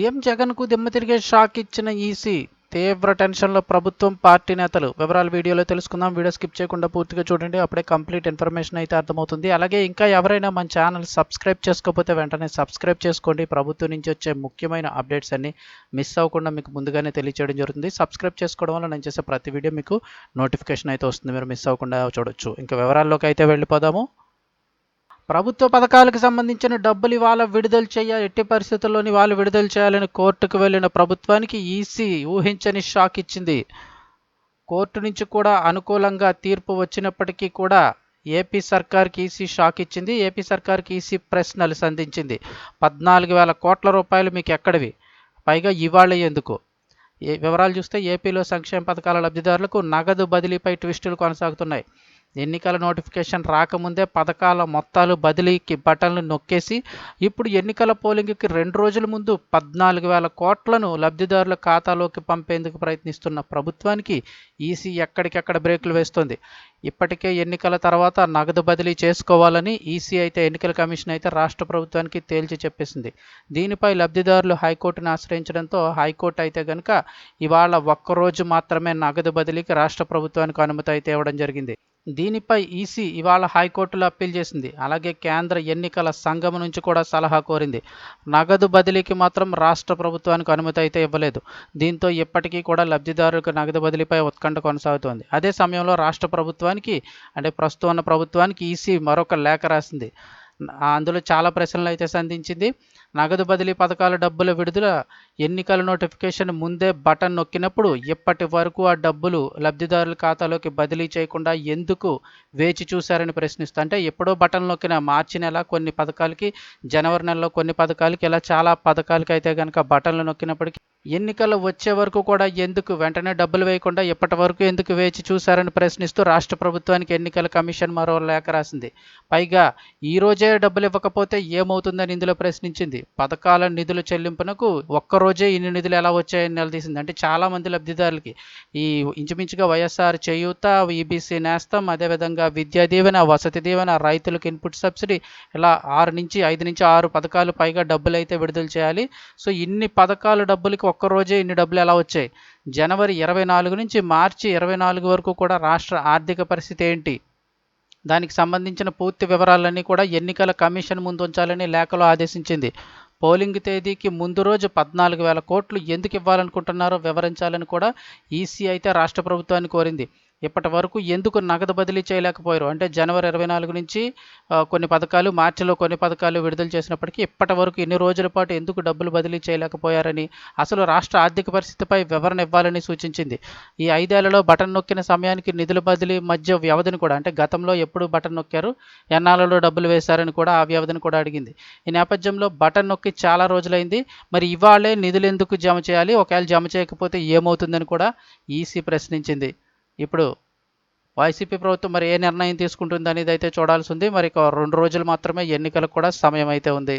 CM జగన్కు దిమ్మ తిరిగే షాక్ ఇచ్చిన ఈసీ తీవ్ర టెన్షన్లో ప్రభుత్వం పార్టీ నేతలు. వివరాలు వీడియోలో తెలుసుకుందాం. వీడియో స్కిప్ చేయకుండా పూర్తిగా చూడండి. అప్పుడే కంప్లీట్ ఇన్ఫర్మేషన్ అయితే అర్థమవుతుంది. అలాగే ఇంకా ఎవరైనా మన ఛానల్ సబ్స్క్రైబ్ చేసుకోకపోతే వెంటనే సబ్స్క్రైబ్ చేసుకోండి. ప్రభుత్వం నుంచి వచ్చే ముఖ్యమైన అప్డేట్స్ అన్ని మిస్ అవ్వకుండా మీకు ముందుగానే తెలియచేయడం జరుగుతుంది. సబ్స్క్రైబ్ చేసుకోవడం వల్ల నేను చేసే ప్రతి వీడియో మీకు నోటిఫికేషన్ అయితే వస్తుంది. మీరు మిస్ అవ్వకుండా చూడొచ్చు. ఇంకా వివరాల్లోకి అయితే వెళ్ళిపోదాము. ప్రభుత్వ పథకాలకు సంబంధించిన డబ్బులు ఇవాళ విడుదల చేయాలి ఎట్టి పరిస్థితుల్లోని వాళ్ళు విడుదల చేయాలని కోర్టుకు వెళ్ళిన ప్రభుత్వానికి ఈసీ ఊహించని షాక్ ఇచ్చింది. కోర్టు నుంచి కూడా అనుకూలంగా తీర్పు వచ్చినప్పటికీ కూడా ఏపీ సర్కార్కి ఈసీ షాక్ ఇచ్చింది. ఏపీ సర్కార్కి ఈసీ ప్రశ్నలు సంధించింది. పద్నాలుగు వేల కోట్ల రూపాయలు మీకు ఎక్కడివి? పైగా ఇవాళ ఎందుకు? ఏ వివరాలు చూస్తే ఏపీలో సంక్షేమ పథకాల లబ్ధిదారులకు నగదు బదిలీపై ట్విస్టులు కొనసాగుతున్నాయి. ఎన్నికల నోటిఫికేషన్ రాకముందే పథకాల మొత్తాలు బదిలీకి బటన్లు నొక్కేసి ఇప్పుడు ఎన్నికల పోలింగ్కి రెండు రోజుల ముందు పద్నాలుగు వేల కోట్లను లబ్ధిదారుల ఖాతాలోకి పంపేందుకు ప్రయత్నిస్తున్న ప్రభుత్వానికి ఈసీ ఎక్కడికెక్కడ బ్రేకులు వేస్తుంది. ఇప్పటికే ఎన్నికల తర్వాత నగదు బదిలీ చేసుకోవాలని ఈసీ అయితే ఎన్నికల కమిషన్ అయితే రాష్ట్ర ప్రభుత్వానికి తేల్చి చెప్పేసింది. దీనిపై లబ్ధిదారులు హైకోర్టును ఆశ్రయించడంతో హైకోర్టు అయితే గనుక ఇవాళ ఒక్కరోజు మాత్రమే నగదు బదిలీకి రాష్ట్ర ప్రభుత్వానికి అనుమతి అయితే ఇవ్వడం జరిగింది. దీనిపై ఈసీ ఇవాళ హైకోర్టులో అప్పీల్ చేసింది. అలాగే కేంద్ర ఎన్నికల సంఘం నుంచి కూడా సలహా కోరింది. నగదు బదిలీకి మాత్రం రాష్ట్ర ప్రభుత్వానికి అనుమతి అయితే ఇవ్వలేదు. దీంతో ఇప్పటికీ కూడా లబ్ధిదారులకు నగదు బదిలీపై ఉత్కంఠ కొనసాగుతోంది. అదే సమయంలో రాష్ట్ర ప్రభుత్వానికి అంటే ప్రస్తుతం ఉన్న ప్రభుత్వానికి ఈసీ మరొక లేఖ రాసింది. అందులో చాలా ప్రశ్నలు అయితే సంధించింది. నగదు బదిలీ పథకాల డబ్బుల విడుదల ఎన్నికల నోటిఫికేషన్ ముందే బటన్ నొక్కినప్పుడు ఇప్పటి వరకు ఆ డబ్బులు లబ్ధిదారుల ఖాతాలోకి బదిలీ చేయకుండా ఎందుకు వేచి చూశారని ప్రశ్నిస్తా అంటే ఎప్పుడో బటన్ నొక్కిన మార్చి నెల కొన్ని పథకాలకి జనవరి నెలలో కొన్ని పథకాలకి ఇలా చాలా పథకాలకి అయితే కనుక బటన్లు నొక్కినప్పటికీ ఎన్నికలు వచ్చే వరకు కూడా ఎందుకు వెంటనే డబ్బులు వేయకుండా ఇప్పటి వరకు ఎందుకు వేచి చూశారని ప్రశ్నిస్తూ రాష్ట్ర ప్రభుత్వానికి ఎన్నికల కమిషన్ మరో లేఖ రాసింది. పైగా ఈ రోజే డబ్బులు ఇవ్వకపోతే ఏమవుతుందని ఇందులో ప్రశ్నించింది. పథకాల నిధుల చెల్లింపునకు ఒక్కరోజే ఇన్ని నిధులు ఎలా వచ్చాయని నిలదీసింది. అంటే చాలామంది లబ్ధిదారులకి ఈ ఇంచుమించుగా వైఎస్ఆర్ చేయూత ఈబీసీ నేస్తం అదేవిధంగా విద్యా దీవెన వసతి దీవెన రైతులకు ఇన్పుట్ సబ్సిడీ ఇలా ఆరు నుంచి ఐదు నుంచి ఆరు పథకాలు పైగా డబ్బులు అయితే విడుదల చేయాలి. సో ఇన్ని పథకాలు డబ్బులకి ఒక్కరోజే ఇన్ని డబ్బులు ఎలా వచ్చాయి? జనవరి ఇరవై నాలుగు నుంచి మార్చి ఇరవై నాలుగు వరకు కూడా రాష్ట్ర ఆర్థిక పరిస్థితి ఏంటి? దానికి సంబంధించిన పూర్తి వివరాలన్నీ కూడా ఎన్నికల కమిషన్ ముందు ఉంచాలని లేఖలో ఆదేశించింది. పోలింగ్ తేదీకి ముందు రోజు పద్నాలుగు వేల కోట్లు ఎందుకు ఇవ్వాలనుకుంటున్నారో వివరించాలని కూడా ఈసీ అయితే రాష్ట్ర ప్రభుత్వాన్ని కోరింది. ఇప్పటి వరకు ఎందుకు నగదు బదిలీ చేయలేకపోయారు? అంటే జనవరి ఇరవై నాలుగు నుంచి కొన్ని పథకాలు మార్చిలో కొన్ని పథకాలు విడుదల చేసినప్పటికీ ఇప్పటి వరకు ఎన్ని రోజుల పాటు ఎందుకు డబ్బులు బదిలీ చేయలేకపోయారని అసలు రాష్ట్ర ఆర్థిక పరిస్థితిపై వివరణ ఇవ్వాలని సూచించింది. ఈ ఐదేళ్ళలో బటన్ నొక్కిన సమయానికి నిధుల బదిలీ మధ్య వ్యవధిని కూడా అంటే గతంలో ఎప్పుడు బటన్ నొక్కారు ఎన్నాళ్ళలో డబ్బులు వేశారని కూడా ఆ వ్యవధిని కూడా అడిగింది. ఈ నేపథ్యంలో బటన్ నొక్కి చాలా రోజులైంది. మరి ఇవాళే నిధులు ఎందుకు జమ చేయాలి? ఒకవేళ జమ చేయకపోతే ఏమవుతుందని కూడా ఈసీ ప్రశ్నించింది. ఇప్పుడు వైసీపీ ప్రభుత్వం మరి ఏ నిర్ణయం తీసుకుంటుంది అనేది అయితే చూడాల్సి ఉంది మరి రెండు రోజులు మాత్రమే ఎన్నికలకు కూడా సమయం అయితే ఉంది.